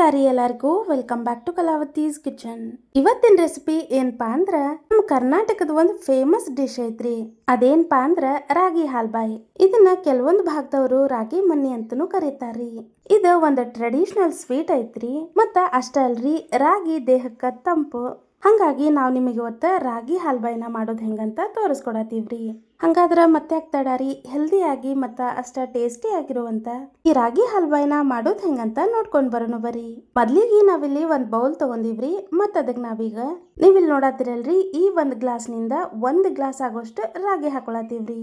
ನಮಸ್ಕಾರ ಎಲ್ಲರಿಗೂ. Welcome back to Kalavathi's kitchen ಇವತ್ತಿನ ರೆಸಿಪಿ ಏನಪ್ಪಾ ಅಂದ್ರ ನಮ್ಮ ಕರ್ನಾಟಕದ ಒಂದು ಫೇಮಸ್ ಡಿಶ್ ಐತ್ರಿ. ಅದೇನಪ್ಪಾ ಅಂದ್ರ, ರಾಗಿ ಹಾಲ್ಬಾಯಿ. ಇದನ್ನ ಕೆಲವೊಂದು ಭಾಗದವರು ರಾಗಿ ಮನ್ನಿ ಅಂತನೂ ಕರೀತಾರ್ರಿ. ಇದು ಒಂದು ಟ್ರೆಡಿಷನಲ್ ಸ್ವೀಟ್ ಐತ್ರಿ. ಮತ್ತ ಅಷ್ಟ ಅಲ್ರಿ, ರಾಗಿ ದೇಹಕ್ಕ ತಂಪು ಹಂಗಾಗಿ ನಾವು ನಿಮಗೆ ಇವತ್ತು ರಾಗಿ ಹಾಲ್ಬಾಯಿನ ಮಾಡೋದು ಹೆಂಗಂತ ತೋರಿಸ್ಕೊಡತ್ತೀವ್ರಿ. ಹಂಗಾದ್ರೆ ಮತ್ತೆ ಆಗ್ತಾಡಾರಿ ಹೆಲ್ದಿಯಾಗಿ ಮತ್ತು ಅಷ್ಟ ಟೇಸ್ಟಿ ಆಗಿರುವಂತ ಈ ರಾಗಿ ಹಲ್ವಾಯಿನ ಮಾಡೋದು ಹೆಂಗಂತ ನೋಡ್ಕೊಂಡು ಬರೋಣ ಬರ್ರಿ. ಮೊದ್ಲಿಗೆ ನಾವಿಲ್ಲಿ ಒಂದು ಬೌಲ್ ತಗೊಂಡಿವ್ರಿ ಮತ್ತು ಅದಕ್ಕೆ ನಾವೀಗ ನೀವಿಲ್ಲಿ ನೋಡತ್ತಿರಲ್ರಿ ಈ ಒಂದು ಗ್ಲಾಸ್ನಿಂದ ಒಂದು ಗ್ಲಾಸ್ ಆಗೋಷ್ಟು ರಾಗಿ ಹಾಕೊಳತೀವ್ರಿ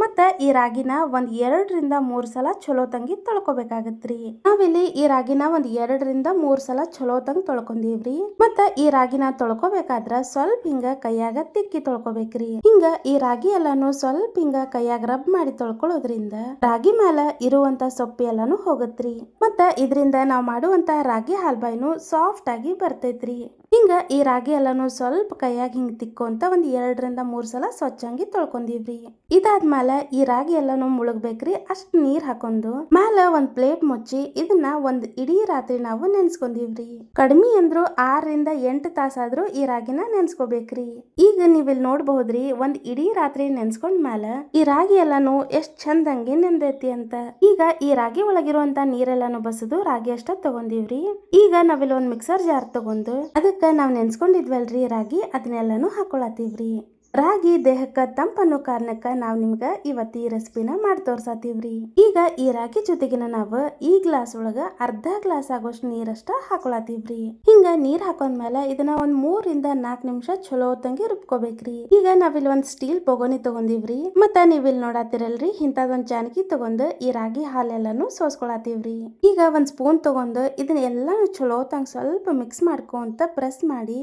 ಮತ್ತ ಈ ರಾಗಿನ ಒಂದ್ ಎರಡರಿಂದ ಮೂರ್ ಸಲ ಚಲೋ ತಂಗಿ ತೊಳ್ಕೊಬೇಕಾಗತ್ರಿ. ನಾವಿಲ್ಲಿ ಈ ರಾಗಿನ ಒಂದ್ ಎರಡರಿಂದ ಮೂರ್ ಸಲ ಚಲೋ ತಂಗ್ ತೊಳ್ಕೊಂಡೀವ್ರಿ. ಮತ್ತ ಈ ರಾಗಿನ ತೊಳ್ಕೊಬೇಕಾದ್ರ ಸ್ವಲ್ಪ ಹಿಂಗ ಕೈಯಾಗ ತಿಕ್ಕಿ ತೊಳ್ಕೊಬೇಕ್ರಿ. ಹಿಂಗ ಈ ರಾಗಿ ಎಲ್ಲಾನು ಸ್ವಲ್ಪ ಹಿಂಗ ಕೈಯಾಗ ರಬ್ ಮಾಡಿ ತೊಳ್ಕೊಳ್ಳೋದ್ರಿಂದ ರಾಗಿ ಮ್ಯಾಲ ಇರುವಂತ ಸೊಪ್ಪಿ ಎಲ್ಲಾನು ಹೋಗತ್ರಿ. ಮತ್ತ ಇದರಿಂದ ನಾವ್ ಮಾಡುವಂತ ರಾಗಿ ಹಾಲ್ಬಾಯ್ನು ಸಾಫ್ಟ್ ಆಗಿ ಬರ್ತೈತ್ರಿ. ಹಿಂಗ ಈ ರಾಗಿ ಎಲ್ಲಾನು ಸ್ವಲ್ಪ ಕೈಯಾಗ ಹಿಂಗ್ ತಿಕ್ಕೊಂತ ಒಂದ್ ಎರಡರಿಂದ ಮೂರ್ ಸಲ ಸ್ವಚ್ಛಂಗಿ ತೊಳ್ಕೊಂಡಿವ್ರಿ. ಇದಾದ್ಮೇಲೆ ಈ ರಾಗಿ ಎಲ್ಲಾನು ಮುಳುಗ್ಬೇಕ್ರಿ, ಅಷ್ಟು ನೀರ್ ಹಾಕೊಂಡು. ಮ್ಯಾಲ ಒಂದ್ ಪ್ಲೇಟ್ ಮುಚ್ಚಿ, ಇದನ್ನ ಒಂದ್ ಇಡೀ ರಾತ್ರಿ ನಾವು ನೆನ್ಸ್ಕೊಂಡಿವ್ರಿ ಕಡಿಮೆ ಅಂದ್ರು ಆರರಿಂದ ಎಂಟು ತಾಸಾದ್ರೂ ಈ ರಾಗಿನ ನೆನ್ಸ್ಕೋಬೇಕ್ರಿ. ಈಗ ನೀವ್ ಇಲ್ಲಿ ನೋಡ್ಬಹುದ್ರಿ, ಒಂದ್ ಇಡೀ ರಾತ್ರಿ ನೆನ್ಸ್ಕೊಂಡ್ ಮ್ಯಾಲ ಈ ರಾಗಿ ಎಲ್ಲಾನು ಎಷ್ಟ್ ಚಂದಂಗಿ ನೆಂದೈತಿ ಅಂತ. ಈಗ ಈ ರಾಗಿ ಒಳಗಿರುವಂತ ನೀರೆಲ್ಲಾನು ಬಸದು ರಾಗಿ ಅಷ್ಟ ತಗೊಂಡಿವ್ರಿ ಈಗ ನಾವಿಲ್ಲಿ ಒಂದ್ ಮಿಕ್ಸರ್ ಜಾರ್ ತಗೊಂಡು, ಅದಕ್ಕ ನಾವ್ ನೆನ್ಸ್ಕೊಂಡಿದ್ವಲ್ರಿ ರಾಗಿ, ಅದನ್ನೆಲ್ಲಾನು ಹಾಕೊಳತೀವ್ರಿ ರಾಗಿ ದೇಹಕ್ಕ ತಂಪನ್ನು ಕಾರಣಕ್ಕ ನಾವು ನಿಮ್ಗ ಇವತ್ತು ಈ ರೆಸಿಪಿನ ಮಾಡಿ ತೋರ್ಸತ್ತೀವ್ರಿ ಈಗ ಈ ರಾಗಿ ಜೊತೆಗಿನ ನಾವು ಈ ಗ್ಲಾಸ್ ಒಳಗ ಅರ್ಧ ಗ್ಲಾಸ್ ಆಗೋಷ್ಟು ನೀರಷ್ಟ ಹಾಕೊಳತೀವ್ರಿ. ಹಿಂಗ ನೀರ್ ಹಾಕೊಂಡ್ಮೇಲೆ ಇದನ್ನ ಒಂದ್ ಮೂರಿಂದ ನಾಲ್ಕು ನಿಮಿಷ ಚಲೋ ಹೊತ್ತಂಗೆ ರುಬ್ಕೋಬೇಕ್ರಿ. ಈಗ ನಾವಿಲ್ಲಿ ಒಂದ್ ಸ್ಟೀಲ್ ಬೊಗೋನಿ ತಗೊಂಡಿವ್ರಿ ಮತ್ತ ನೀವ್ ಇಲ್ಲಿ ನೋಡಾತಿರಲ್ರಿ ಇಂಥದೊಂದ್ ಜಾನಕಿ ತಗೊಂಡ್ ಈ ರಾಗಿ ಹಾಲೆಲ್ಲಾನು ಸೋಸ್ಕೊಳತೀವ್ರಿ. ಈಗ ಒಂದ್ ಸ್ಪೂನ್ ತಗೊಂಡ್ ಇದನ್ನ ಎಲ್ಲಾನು ಚಲೋ ಸ್ವಲ್ಪ ಮಿಕ್ಸ್ ಮಾಡ್ಕೊಂತ ಪ್ರೆಸ್ ಮಾಡಿ.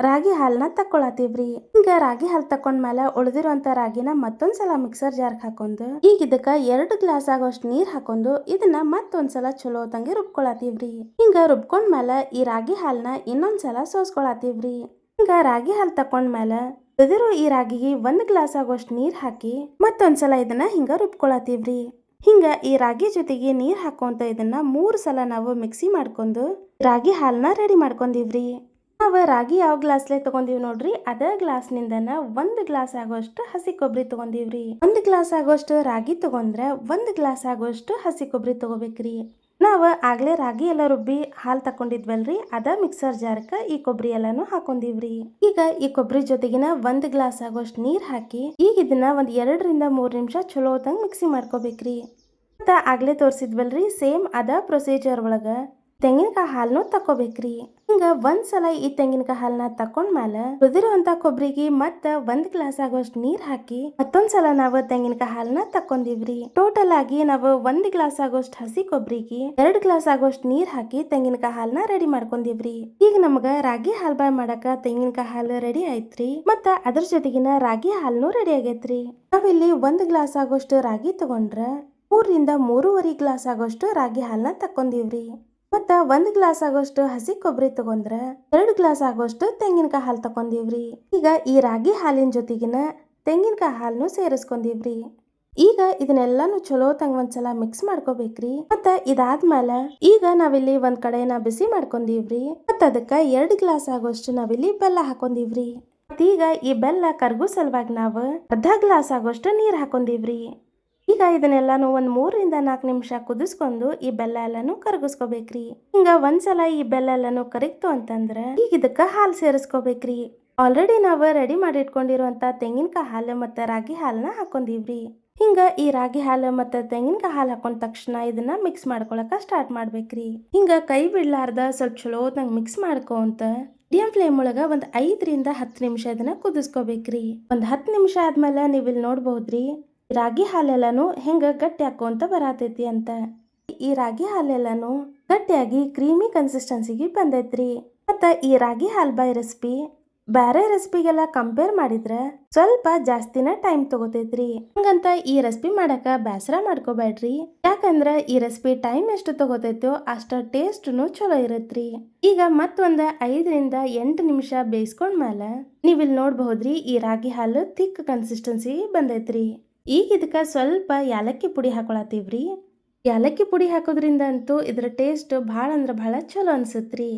ರಾಗಿ ಹಾಲನ್ನ ತಕ್ಕೊಳತೀವ್ರಿ ಹಿಂಗ ರಾಗಿ ಹಾಲು ತಕೊಂಡ್ಮೇಲೆ ಉಳಿದಿರುವಂತ ರಾಗಿನ ಮತ್ತೊಂದ್ಸಲ ಮಿಕ್ಸರ್ ಜಾರ್ಗ್ ಹಾಕೊಂಡು ಈಗ ಇದಕ್ಕ ಎರಡು ಗ್ಲಾಸ್ ಆಗೋಷ್ಟು ನೀರ್ ಹಾಕೊಂಡು ಇದನ್ನ ಮತ್ತೊಂದ್ಸಲ ಚಲೋ ತಂಗಿ ರುಬ್ಕೊಳತೀವ್ರಿ ಹಿಂಗ ರುಬ್ಕೊಂಡ್ಮೇಲೆ ಈ ರಾಗಿ ಹಾಲನ್ನ ಇನ್ನೊಂದ್ಸಲ ಸೋಸ್ಕೊಳತೀವ್ರಿ ಹಿಂಗ ರಾಗಿ ಹಾಲು ತಕೊಂಡ್ಮೇಲೆ ಉಳಿದಿರೋ ಈ ರಾಗಿಗೆ ಒಂದ್ ಗ್ಲಾಸ್ ಆಗೋಷ್ಟು ನೀರ್ ಹಾಕಿ ಮತ್ತೊಂದ್ಸಲ ಇದನ್ನ ಹಿಂಗ ರುಬ್ಕೊಳತೀವ್ರಿ ಹಿಂಗ ಈ ರಾಗಿ ಜೊತೆಗೆ ನೀರ್ ಹಾಕೊಂತ ಇದನ್ನ ಮೂರು ಸಲ ನಾವು ಮಿಕ್ಸಿ ಮಾಡ್ಕೊಂಡು ರಾಗಿ ಹಾಲನ್ನ ರೆಡಿ ಮಾಡ್ಕೊಂಡಿವ್ರಿ. ನಾವು ರಾಗಿ ಯಾವ ಗ್ಲಾಸ್ಲೆ ತಗೊಂಡಿವಿ ನೋಡ್ರಿ, ಅದ ಗ್ಲಾಸ್ನಿಂದನ ಒಂದು ಗ್ಲಾಸ್ ಆಗೋಷ್ಟು ಹಸಿ ಕೊಬ್ಬರಿ ತಗೊಂಡಿವ್ರಿ. ಒಂದು ಗ್ಲಾಸ್ ಆಗೋಷ್ಟು ರಾಗಿ ತಗೊಂಡ್ರೆ ಒಂದು ಗ್ಲಾಸ್ ಆಗೋಷ್ಟು ಹಸಿ ಕೊಬ್ಬರಿ ತಗೋಬೇಕ್ರಿ. ನಾವು ಆಗ್ಲೇ ರಾಗಿ ಎಲ್ಲ ರುಬ್ಬಿ ಹಾಲು ತಕೊಂಡಿದ್ವಲ್ರಿ, ಅದ ಮಿಕ್ಸರ್ ಜಾರ್ಕ ಈ ಕೊಬ್ಬರಿ ಎಲ್ಲಾನು ಹಾಕೊಂಡಿವ್ರಿ. ಈಗ ಈ ಕೊಬ್ಬರಿ ಜೊತೆಗಿನ ಒಂದ್ ಗ್ಲಾಸ್ ಆಗೋಷ್ಟು ನೀರ್ ಹಾಕಿ, ಈಗ ಇದನ್ನ ಒಂದ್ ಎರಡರಿಂದ ಮೂರ್ ನಿಮಿಷ ಚಲೋ ಹೊತ್ತಂಗ್ ಮಿಕ್ಸಿ ಮಾಡ್ಕೋಬೇಕ್ರಿ. ಮತ್ತ ಆಗ್ಲೇ ತೋರಿಸಿದ್ವಲ್ರಿ, ಸೇಮ್ ಅದ ಪ್ರೊಸೀಜರ್ ಒಳಗ. ತೆಂಗಿನಕಾಯಿ ಹಾಲನ್ನು ತಕೋಬೇಕ್ರಿ ಹಿಂಗ ಒಂದ್ ಸಲ ಈ ತೆಂಗಿನಕಾಯಿ ಹಾಲನ್ನ ತಕೊಂಡ್ಮೇಲೆ ಉದಿರುವಂತ ಕೊಬ್ಬರಿಗೆ ಮತ್ತ ಒಂದ್ ಗ್ಲಾಸ್ ಆಗೋಷ್ಟು ನೀರ್ ಹಾಕಿ ಮತ್ತೊಂದ್ ಸಲ ನಾವು ತೆಂಗಿನಕಾಯಿ ಹಾಲನ್ನ ತಕೊಂಡಿವ್ರಿ ಟೋಟಲ್ ಆಗಿ ನಾವು ಒಂದ್ ಗ್ಲಾಸ್ ಆಗೋಷ್ಟು ಹಸಿ ಕೊಬ್ಬರಿಗೆ ಎರಡ್ ಗ್ಲಾಸ್ ಆಗೋಷ್ಟು ನೀರ್ ಹಾಕಿ ತೆಂಗಿನಕಾಯಿ ಹಾಲನ್ನ ರೆಡಿ ಮಾಡ್ಕೊಂಡಿವ್ರಿ. ಈಗ ನಮಗ ರಾಗಿ ಹಾಲ್ಬಾಯ್ ಮಾಡಕ ತೆಂಗಿನಕಾಯಿ ಹಾಲು ರೆಡಿ ಆಯ್ತ್ರಿ. ಮತ್ತ ಅದ್ರ ಜೊತೆಗಿನ ರಾಗಿ ಹಾಲ್ನು ರೆಡಿ ಆಗೈತ್ರಿ. ನಾವಿಲ್ಲಿ ಒಂದ್ ಗ್ಲಾಸ್ ಆಗೋಷ್ಟು ರಾಗಿ ತಗೊಂಡ್ರ ಮೂರರಿಂದ ಮೂರುವರೆ ಗ್ಲಾಸ್ ಆಗೋಷ್ಟು ರಾಗಿ ಹಾಲನ್ನ ತಕೊಂಡಿವ್ರಿ ಮತ್ತ ಒಂದ್ ಗ್ಲಾಸ್ ಆಗೋಷ್ಟು ಹಸಿ ಕೊಬ್ಬರಿ ತಗೊಂಡ್ರ ಎರಡು ಗ್ಲಾಸ್ ಆಗೋಷ್ಟು ತೆಂಗಿನಕಾಯಿ ಹಾಲು ತಕೊಂಡಿವ್ರಿ ಈಗ ಈ ರಾಗಿ ಹಾಲಿನ ಜೊತೆಗಿನ ತೆಂಗಿನಕಾಯಿ ಹಾಲನ್ನು ಸೇರಿಸ್ಕೊಂಡಿವ್ರಿ ಈಗ ಇದನ್ನೆಲ್ಲಾನು ಚಲೋ ತಂಗ ಒಂದ್ಸಲ ಮಿಕ್ಸ್ ಮಾಡ್ಕೋಬೇಕ್ರಿ. ಮತ್ತ ಇದಾದ್ಮೇಲೆ ಈಗ ನಾವಿಲ್ಲಿ ಒಂದ್ ಕಡೆನ ಬಿಸಿ ಮಾಡ್ಕೊಂಡಿವ್ರಿ ಮತ್ತ ಅದಕ್ಕ ಎರಡು ಗ್ಲಾಸ್ ಆಗೋಷ್ಟು ನಾವಿಲ್ಲಿ ಬೆಲ್ಲ ಹಾಕೊಂಡಿವ್ರಿ ಈಗ ಈ ಬೆಲ್ಲ ಕರ್ಗು ಸಲುವಾಗಿ ನಾವು ಅರ್ಧ ಗ್ಲಾಸ್ ಆಗೋಷ್ಟು ನೀರ್ ಹಾಕೊಂಡಿವ್ರಿ ಈಗ ಇದನ್ನೆಲ್ಲಾನು ಒಂದು ಮೂರರಿಂದ ನಾಲ್ಕು ನಿಮಿಷ ಕುದಿಸ್ಕೊಂಡು ಈ ಬೆಲ್ಲ ಎಲ್ಲಾನು ಕರಗಿಸ್ಕೋಬೇಕ್ರಿ. ಹಿಂಗ ಒಂದ್ಸಲ ಈ ಬೆಲ್ಲ ಎಲ್ಲಾನು ಕರಗ್ತು ಅಂತಂದ್ರ ಈಗ ಇದಕ್ಕ ಹಾಲು ಸೇರಿಸ್ಕೋಬೇಕ್ರಿ. ಆಲ್ರೆಡಿ ನಾವು ರೆಡಿ ಮಾಡಿ ಇಟ್ಕೊಂಡಿರುವಂತ ತೆಂಗಿನಕಾಯಿ ಹಾಲು ಮತ್ತೆ ರಾಗಿ ಹಾಲನ್ನ ಹಾಕೊಂಡಿವ್ರಿ. ಹಿಂಗ ಈ ರಾಗಿ ಹಾಲು ಮತ್ತೆ ತೆಂಗಿನಕಾಯಿ ಹಾಲು ಹಾಕೊಂಡ ತಕ್ಷಣ ಇದನ್ನ ಮಿಕ್ಸ್ ಮಾಡ್ಕೊಳಕ ಸ್ಟಾರ್ಟ್ ಮಾಡ್ಬೇಕ್ರಿ. ಹಿಂಗ ಕೈ ಬಿಡ್ಲಾರ್ದ ಸ್ವಲ್ಪ ಚಲೋ ನಂಗೆ ಮಿಕ್ಸ್ ಮಾಡ್ಕೊಂತ ಮೀಡಿಯಂ ಫ್ಲೇಮ್ ಒಳಗ ಒಂದ್ ಐದರಿಂದ ಹತ್ತು ನಿಮಿಷ ಇದನ್ನ ಕುದಿಸ್ಕೋಬೇಕ್ರಿ. ಒಂದ್ ಹತ್ತು ನಿಮಿಷ ಆದ್ಮೇಲೆ ನೀವು ಇಲ್ಲಿ ನೋಡ್ಬಹುದ್ರಿ ರಾಗಿ ಹಾಲೆಲ್ಲಾನು ಹೆಂಗ ಗಟ್ಟಿ ಹಾಕೋಂತ ಬರತೈತಿ ಅಂತ. ಈ ರಾಗಿ ಹಾಲೆಲ್ಲಾನು ಗಟ್ಟಿಯಾಗಿ ಕ್ರೀಮಿ ಕನ್ಸಿಸ್ಟೆನ್ಸಿಗೆ ಬಂದೈತ್ರಿ. ಮತ್ತ ಈ ರಾಗಿ ಹಾಲ್ಬಾಯ್ ರೆಸಿಪಿ ಬೇರೆ ರೆಸಿಪಿಗೆಲ್ಲ ಕಂಪೇರ್ ಮಾಡಿದ್ರೆ ಸ್ವಲ್ಪ ಜಾಸ್ತಿನ ಟೈಮ್ ತಗೋತೈತ್ರಿ. ಹಂಗಂತ ಈ ರೆಸಿಪಿ ಮಾಡಕ ಬೇಸರ ಮಾಡ್ಕೋಬೇಡ್ರಿ. ಯಾಕಂದ್ರ ಈ ರೆಸಿಪಿ ಟೈಮ್ ಎಷ್ಟು ತಗೋತೈತೋ ಅಷ್ಟ ಟೇಸ್ಟ್ನು ಚಲೋ ಇರತ್ರಿ. ಈಗ ಮತ್ತೊಂದ ಐದರಿಂದ ಎಂಟು ನಿಮಿಷ ಬೇಯಿಸ್ಕೊಂಡ್ಮೇಲೆ ನೀವಿಲ್ಲಿ ನೋಡ್ಬಹುದ್ರಿ ಈ ರಾಗಿ ಹಾಲು ಥಿಕ್ ಕನ್ಸಿಸ್ಟೆನ್ಸಿ ಬಂದೈತ್ರಿ. ಈಗ ಇದಕ್ಕೆ ಸ್ವಲ್ಪ ಯಾಲಕ್ಕಿ ಪುಡಿ ಹಾಕೊಳತೀವ್ರಿ ಯಾಲಕ್ಕಿ ಪುಡಿ ಹಾಕೋದ್ರಿಂದ ಅಂತೂ ಇದರ ಟೇಸ್ಟ್ ಭಾಳ ಅಂದ್ರೆ ಭಾಳ ಚಲೋ ಅನ್ಸತ್ರಿ.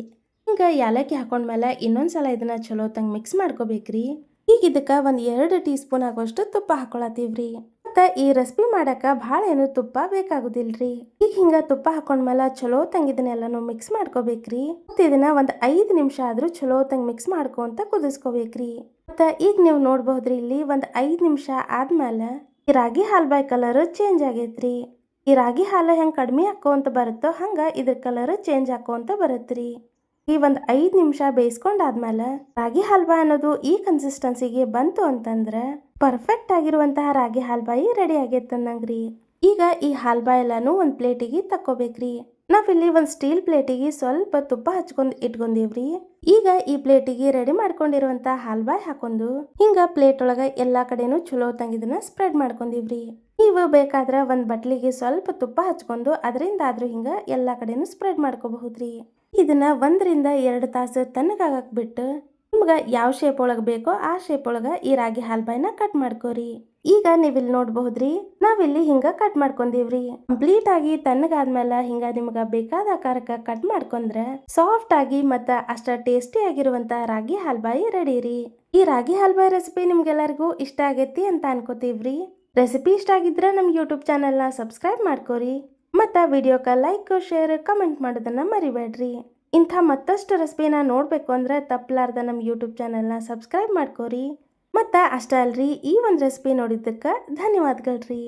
ಹಿಂಗೆ ಯಾಲಕ್ಕಿ ಹಾಕೊಂಡ್ಮೇಲೆ ಇನ್ನೊಂದ್ಸಲ ಇದನ್ನ ಚಲೋ ತಂಗ ಮಿಕ್ಸ್ ಮಾಡ್ಕೋಬೇಕ್ರಿ. ಈಗ ಇದಕ್ಕೆ ಒಂದು ಎರಡು ಟೀ ಸ್ಪೂನ್ ಆಗೋಷ್ಟು ತುಪ್ಪ ಹಾಕೊಳತ್ತೀವ್ರಿ. ಮತ್ತು ಈ ರೆಸಿಪಿ ಮಾಡಕ್ಕೆ ಭಾಳ ಏನು ತುಪ್ಪ ಬೇಕಾಗುದಿಲ್ರಿ. ಈಗ ಹಿಂಗೆ ತುಪ್ಪ ಹಾಕೊಂಡ್ಮೇಲೆ ಚಲೋ ತಂಗ ಇದನ್ನೆಲ್ಲನೂ ಮಿಕ್ಸ್ ಮಾಡ್ಕೋಬೇಕ್ರಿ. ಮತ್ತು ಇದನ್ನ ಒಂದು ಐದು ನಿಮಿಷ ಆದರೂ ಚಲೋ ತಂಗ ಮಿಕ್ಸ್ ಮಾಡ್ಕೊಂತ ಕುದಿಸ್ಕೋಬೇಕ್ರಿ. ಮತ್ತು ಈಗ ನೀವು ನೋಡ್ಬಹುದ್ರಿ ಇಲ್ಲಿ ಒಂದು ಐದು ನಿಮಿಷ ಆದ್ಮೇಲೆ ಈ ರಾಗಿ ಹಾಲ್ಬಾಯ್ ಕಲರ್ ಚೇಂಜ್ ಆಗೈತ್ರಿ. ಈ ರಾಗಿ ಹಾಲು ಹೆಂಗೆ ಕಡಿಮೆ ಹಾಕೋಂತ ಬರುತ್ತೋ ಹಂಗೆ ಇದ್ರ ಕಲರ್ ಚೇಂಜ್ ಹಾಕೋಂತ ಬರುತ್ತ್ರಿ ಈ ಒಂದು ಐದು ನಿಮಿಷ ಬೇಯಿಸ್ಕೊಂಡಾದ್ಮೇಲೆ ರಾಗಿ ಹಲ್ವಾ ಅನ್ನೋದು ಈ ಕನ್ಸಿಸ್ಟೆನ್ಸಿಗೆ ಬಂತು ಅಂತಂದ್ರೆ ಪರ್ಫೆಕ್ಟ್ ಆಗಿರುವಂತಹ ರಾಗಿ ಹಾಲ್ಬಾಯಿ ರೆಡಿ ಆಗೈತೆ ಅನ್ನಂಗ್ರಿ. ಈಗ ಈ ಹಾಲ್ಬಾ ಎಲ್ಲಾನು ಒಂದು ಪ್ಲೇಟಿಗೆ ತಕ್ಕೋಬೇಕ್ರಿ. ನಾವಿಲ್ಲಿ ಒಂದು ಸ್ಟೀಲ್ ಪ್ಲೇಟಿಗೆ ಸ್ವಲ್ಪ ತುಪ್ಪ ಹಚ್ಕೊಂಡು ಇಟ್ಕೊಂಡಿವ್ರಿ. ಈಗ ಈ ಪ್ಲೇಟಿಗೆ ರೆಡಿ ಮಾಡ್ಕೊಂಡಿರುವಂತ ಹಾಲ್ಬಾಯ್ ಹಾಕೊಂಡು ಹಿಂಗ ಪ್ಲೇಟ್ ಒಳಗ ಎಲ್ಲಾ ಕಡೆನೂ ಚಲೋ ತಂಗಿದನ್ನ ಸ್ಪ್ರೆಡ್ ಮಾಡ್ಕೊಂಡಿವ್ರಿ. ನೀವು ಬೇಕಾದ್ರೆ ಒಂದು ಬಟ್ಲಿಗೆ ಸ್ವಲ್ಪ ತುಪ್ಪ ಹಚ್ಕೊಂಡು ಅದರಿಂದ ಆದ್ರೂ ಹಿಂಗ ಎಲ್ಲಾ ಕಡೆನೂ ಸ್ಪ್ರೆಡ್ ಮಾಡ್ಕೋಬಹುದ್ರಿ. ಇದನ್ನ ಒಂದರಿಂದ ಎರಡು ತಾಸು ತಣ್ಣಗಾಗಕ್ ಬಿಟ್ಟು ನಿಮ್ಗೆ ಯಾವ ಶೇಪ್ ಒಳಗೆ ಬೇಕೋ ಆ ಶೇಪ್ ಒಳಗೆ ಈ ರಾಗಿ ಹಾಲ್ಬಾಯ್ನ ಕಟ್ ಮಾಡ್ಕೋರಿ. ಈಗ ನೀವಿಲ್ಲಿ ನೋಡಬಹುದ್ರಿ, ನಾವಿಲ್ಲಿ ಹಿಂಗ ಕಟ್ ಮಾಡ್ಕೊಂಡಿವ್ರಿ ಕಂಪ್ಲೀಟ್ ಆಗಿ ತಣ್ಣಗಾದ್ಮೇಲೆ ಹಿಂಗ ನಿಮ್ಗೆ ಬೇಕಾದ ಆಕಾರಕ್ಕೆ ಕಟ್ ಮಾಡ್ಕೊಂಡ್ರೆ ಸಾಫ್ಟ್ ಆಗಿ ಮತ್ತ ಅಷ್ಟ ಟೇಸ್ಟಿ ಆಗಿರುವಂತ ರಾಗಿ ಹಾಲ್ಬಾಯಿ ರೆಡಿ ರೀ ಈ ರಾಗಿ ಹಾಲ್ಬಾಯಿ ರೆಸಿಪಿ ನಿಮ್ಗೆಲ್ಲರಿಗೂ ಇಷ್ಟ ಆಗೈತಿ ಅಂತ ಅನ್ಕೋತೀವ್ರಿ. ರೆಸಿಪಿ ಇಷ್ಟ ಆಗಿದ್ರೆ ನಮ್ಮ ಯೂಟ್ಯೂಬ್ ಚಾನೆಲ್ನ ಸಬ್ಸ್ಕ್ರೈಬ್ ಮಾಡ್ಕೋರಿ. ಮತ್ತು ವಿಡಿಯೋಕ್ಕೆ ಲೈಕ್ ಶೇರ್ ಕಮೆಂಟ್ ಮಾಡೋದನ್ನು ಮರಿಬೇಡ್ರಿ ಇಂಥ ಮತ್ತಷ್ಟು ರೆಸಿಪಿನ ನೋಡಬೇಕು ಅಂದರೆ ತಪ್ಪಲಾರ್ದ ನಮ್ಮ ಯೂಟ್ಯೂಬ್ ಚಾನಲ್ನ ಸಬ್ಸ್ಕ್ರೈಬ್ ಮಾಡ್ಕೋರಿ. ಮತ್ತು ಅಷ್ಟೇ ಅಲ್ರಿ ಈ ಒಂದು ರೆಸಿಪಿ ನೋಡಿದ್ದಕ್ಕೆ ಧನ್ಯವಾದಗಳು ರೀ